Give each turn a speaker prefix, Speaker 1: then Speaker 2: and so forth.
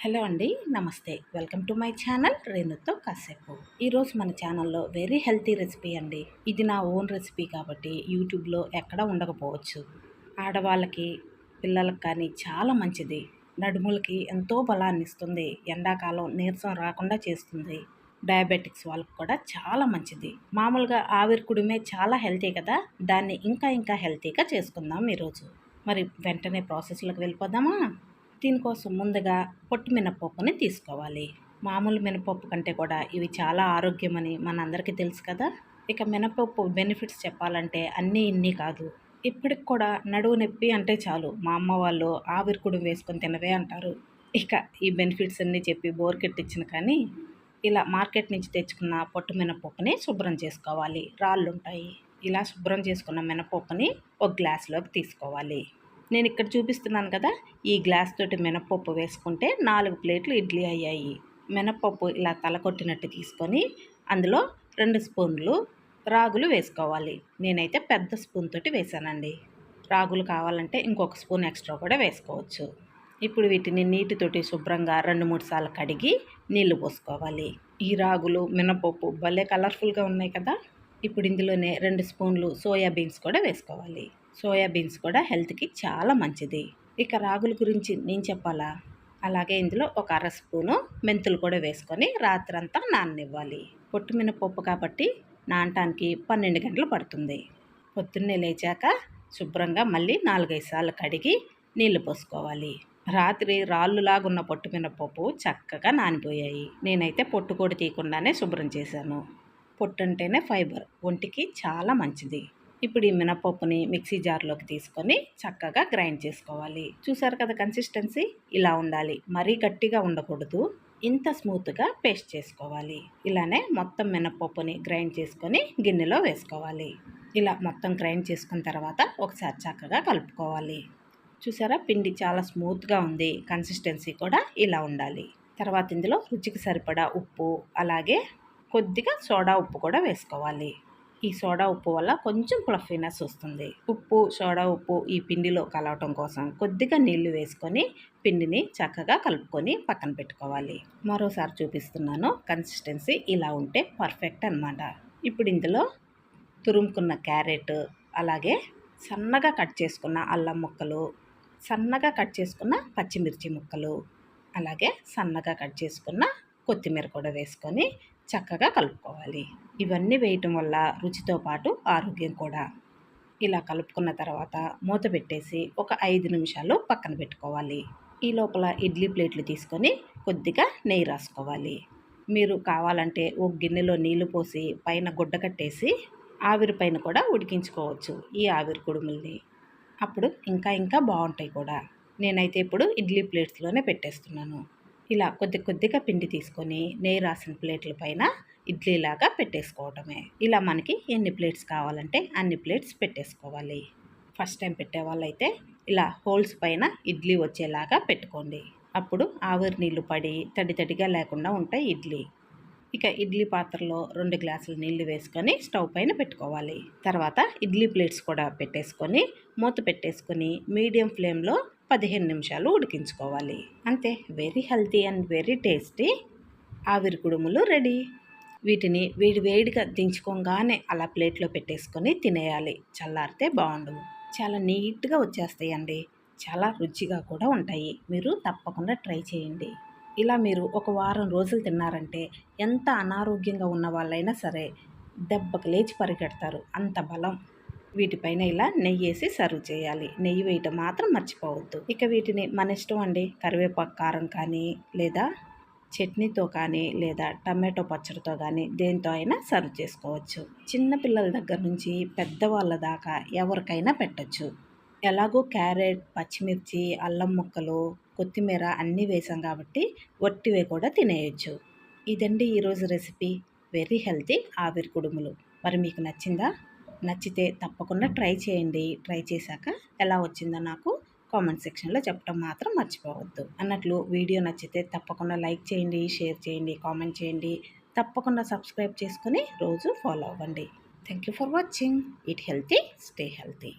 Speaker 1: Hello అండి నమస్తే. Welcome to my channel రేణుతో కాసేపు. ఈరోజు మన ఛానల్లో వెరీ హెల్తీ రెసిపీ అండి. ఇది నా ఓన్ రెసిపీ కాబట్టి యూట్యూబ్లో ఎక్కడ ఉండకపోవచ్చు. ఆడవాళ్ళకి పిల్లలకు కానీ చాలా మంచిది. నడుములకి ఎంతో బలాన్ని ఇస్తుంది. ఎండాకాలం నీరసం రాకుండా చేస్తుంది. డయాబెటిక్స్ వాళ్ళకి కూడా చాలా మంచిది. మామూలుగా ఆవిరి కుడిమే చాలా హెల్తీ కదా? దాన్ని ఇంకా ఇంకా హెల్తీగా చేసుకుందాం ఈరోజు. మరి వెంటనే ప్రాసెస్లోకి వెళ్ళిపోదామా? దీనికోసం ముందుగా పొట్టి మినపప్పుని తీసుకోవాలి. మామూలు మినపప్పు కంటే కూడా ఇవి చాలా ఆరోగ్యమని మనందరికీ తెలుసు కదా. ఇక మినపప్పు బెనిఫిట్స్ చెప్పాలంటే అన్నీ ఇన్ని కాదు. ఇప్పటికి కూడా నడువు నొప్పి అంటే చాలు. మా అమ్మ వాళ్ళు ఆవిరికుడు వేసుకొని తినవే అంటారు. ఇక ఈ బెనిఫిట్స్ అన్నీ చెప్పి బోర్ కెట్టించిన కానీ ఇలా మార్కెట్ నుంచి తెచ్చుకున్న పొట్టు మినపప్పుని శుభ్రం చేసుకోవాలి. రాళ్ళు ఉంటాయి ఇలా శుభ్రం చేసుకున్న మినపప్పుని ఒక గ్లాస్లోకి తీసుకోవాలి. నేను ఇక్కడ చూపిస్తున్నాను కదా ఈ గ్లాస్ తోటి మినపప్పు వేసుకుంటే నాలుగు ప్లేట్లు ఇడ్లీ అయ్యాయి. మినపప్పు ఇలా తలకొట్టినట్టు తీసుకొని అందులో రెండు స్పూన్లు రాగులు వేసుకోవాలి. నేనైతే పెద్ద స్పూన్ తోటి వేసానండి. రాగులు కావాలంటే ఇంకొక స్పూన్ ఎక్స్ట్రా కూడా వేసుకోవచ్చు. ఇప్పుడు వీటిని నీటితోటి శుభ్రంగా రెండు మూడు సార్లు కడిగి నీళ్ళు పోసుకోవాలి. ఈ రాగులు మినపప్పు భలే కలర్ఫుల్గా ఉన్నాయి కదా. ఇప్పుడు ఇందులోనే రెండు స్పూన్లు సోయా బీన్స్ కూడా వేసుకోవాలి. సోయా బీన్స్ కూడా హెల్త్కి చాలా మంచిది. ఇక రాగుల గురించి నేను చెప్పాలా? అలాగే ఇందులో ఒక అర స్పూను మెంతులు కూడా వేసుకొని రాత్రంతా నాననివ్వాలి. పొట్టు మినపప్పు కాబట్టి నానటానికి పన్నెండు గంటలు పడుతుంది. పొద్దున్నే లేచాక శుభ్రంగా మళ్ళీ నాలుగైదు సార్లు కడిగి నీళ్ళు పోసుకోవాలి. రాత్రి రాళ్ళులాగున్న పొట్టు మినపప్పు చక్కగా నానిపోయాయి. నేనైతే పొట్టు కూడా తీయకుండానే శుభ్రం చేశాను. పొట్టు అంటేనే ఫైబర్ ఒంటికి చాలా మంచిది. ఇప్పుడు ఈ మినపప్పుని మిక్సీ జార్లోకి తీసుకొని చక్కగా గ్రైండ్ చేసుకోవాలి. చూసారు కదా కన్సిస్టెన్సీ? ఇలా ఉండాలి. మరీ గట్టిగా ఉండకూడదు. ఇంత స్మూత్గా పేస్ట్ చేసుకోవాలి. ఇలానే మొత్తం మినపప్పుని గ్రైండ్ చేసుకొని గిన్నెలో వేసుకోవాలి. ఇలా మొత్తం గ్రైండ్ చేసుకున్న తర్వాత ఒకసారి చక్కగా కలుపుకోవాలి. చూసారా? పిండి చాలా స్మూత్గా ఉంది. కన్సిస్టెన్సీ కూడా ఇలా ఉండాలి. తర్వాత ఇందులో రుచికి సరిపడా ఉప్పు అలాగే కొద్దిగా సోడా ఉప్పు కూడా వేసుకోవాలి. ఈ సోడా ఉప్పు వల్ల కొంచెం ఫ్లఫీనెస్ వస్తుంది. ఉప్పు సోడా ఉప్పు ఈ పిండిలో కలవటం కోసం కొద్దిగా నీళ్ళు వేసుకొని పిండిని చక్కగా కలుపుకొని పక్కన పెట్టుకోవాలి. మరోసారి చూపిస్తున్నాను. కన్సిస్టెన్సీ ఇలా ఉంటే పర్ఫెక్ట్ అనమాట ఇప్పుడు ఇందులో తురుముకున్న క్యారెట్ అలాగే సన్నగా కట్ చేసుకున్న అల్లం ముక్కలు సన్నగా కట్ చేసుకున్న పచ్చిమిర్చి ముక్కలు అలాగే సన్నగా కట్ చేసుకున్న కొత్తిమీర కూడా వేసుకొని చక్కగా కలుపుకోవాలి. ఇవన్నీ వేయటం వల్ల రుచితో పాటు ఆరోగ్యం కూడా. ఇలా కలుపుకున్న తర్వాత మూత పెట్టేసి ఒక ఐదు నిమిషాలు పక్కన పెట్టుకోవాలి. ఈ లోపల ఇడ్లీ ప్లేట్లు తీసుకొని కొద్దిగా నెయ్యి రాసుకోవాలి. మీరు కావాలంటే ఒక గిన్నెలో నీళ్ళు పోసి పైన గుడ్డ కట్టేసి ఆవిరి పైన కూడా ఉడికించుకోవచ్చు ఈ ఆవిరి కుడుముల్ని. అప్పుడు ఇంకా ఇంకా బాగుంటాయి కూడా. నేనైతే ఇప్పుడు ఇడ్లీ ప్లేట్స్లోనే పెట్టేస్తున్నాను. ఇలా కొద్ది కొద్దిగా పిండి తీసుకొని నెయ్యి రాసిన ప్లేట్ల పైన ఇడ్లీలాగా పెట్టేసుకోవటమే. ఇలా మనకి ఎన్ని ప్లేట్స్ కావాలంటే అన్ని ప్లేట్స్ పెట్టేసుకోవాలి. ఫస్ట్ టైం పెట్టేవాళ్ళైతే ఇలా హోల్స్ పైన ఇడ్లీ వచ్చేలాగా పెట్టుకోండి. అప్పుడు ఆవిరి నీళ్ళు పడి తడి తడిగా లేకుండా ఉంటాయి ఇడ్లీ. ఇక ఇడ్లీ పాత్రలో రెండు గ్లాసులు నీళ్ళు వేసుకొని స్టవ్ పైన పెట్టుకోవాలి. తర్వాత ఇడ్లీ ప్లేట్స్ కూడా పెట్టేసుకొని మూత పెట్టేసుకొని మీడియం ఫ్లేమ్లో పదిహేను నిమిషాలు ఉడికించుకోవాలి. అంతే. Very healthy and very tasty ఆవిరి కుడుములు రెడీ వీటిని వేడి వేడిగా దించుకోగానే అలా ప్లేట్లో పెట్టేసుకొని తినేయాలి. చల్లారితే బాగుండవు. చాలా నీట్గా వచ్చేస్తాయండి. చాలా రుచిగా కూడా ఉంటాయి. మీరు తప్పకుండా ట్రై చేయండి. ఇలా మీరు ఒక వారం రోజులు తిన్నారంటే ఎంత అనారోగ్యంగా ఉన్న వాళ్ళైనా సరే దెబ్బకు లేచి పరిగెడతారు. అంత బలం. వీటిపైన ఇలా నెయ్యి వేసి సర్వ్ చేయాలి. నెయ్యి వేయటం మాత్రం మర్చిపోవద్దు. ఇక వీటిని మన ఇష్టం అండి. కరివేపాకు కారం కానీ లేదా చట్నీతో కానీ లేదా టమాటో పచ్చడితో కానీ దేంతో అయినా సర్వ్ చేసుకోవచ్చు. చిన్నపిల్లల దగ్గర నుంచి పెద్దవాళ్ళ దాకా ఎవరికైనా పెట్టచ్చు. ఎలాగో క్యారెట్ పచ్చిమిర్చి అల్లం ముక్కలు కొత్తిమీర అన్నీ వేసాం కాబట్టి వట్టివే కూడా తినేయచ్చు. ఇదండి ఈరోజు రెసిపీ. వెరీ హెల్తీ ఆవిరి కుడుములు. మరి మీకు నచ్చిందా? నచ్చితే తప్పకుండా ట్రై చేయండి. ట్రై చేశాక ఎలా వచ్చిందో నాకు కామెంట్ సెక్షన్లో చెప్పడం మాత్రం మర్చిపోవద్దు. అన్నట్లు వీడియో నచ్చితే తప్పకుండా లైక్ చేయండి షేర్ చేయండి కామెంట్ చేయండి. తప్పకుండా సబ్స్క్రైబ్ చేసుకొని రోజు ఫాలో అవ్వండి. Thank you for watching. Eat healthy stay healthy.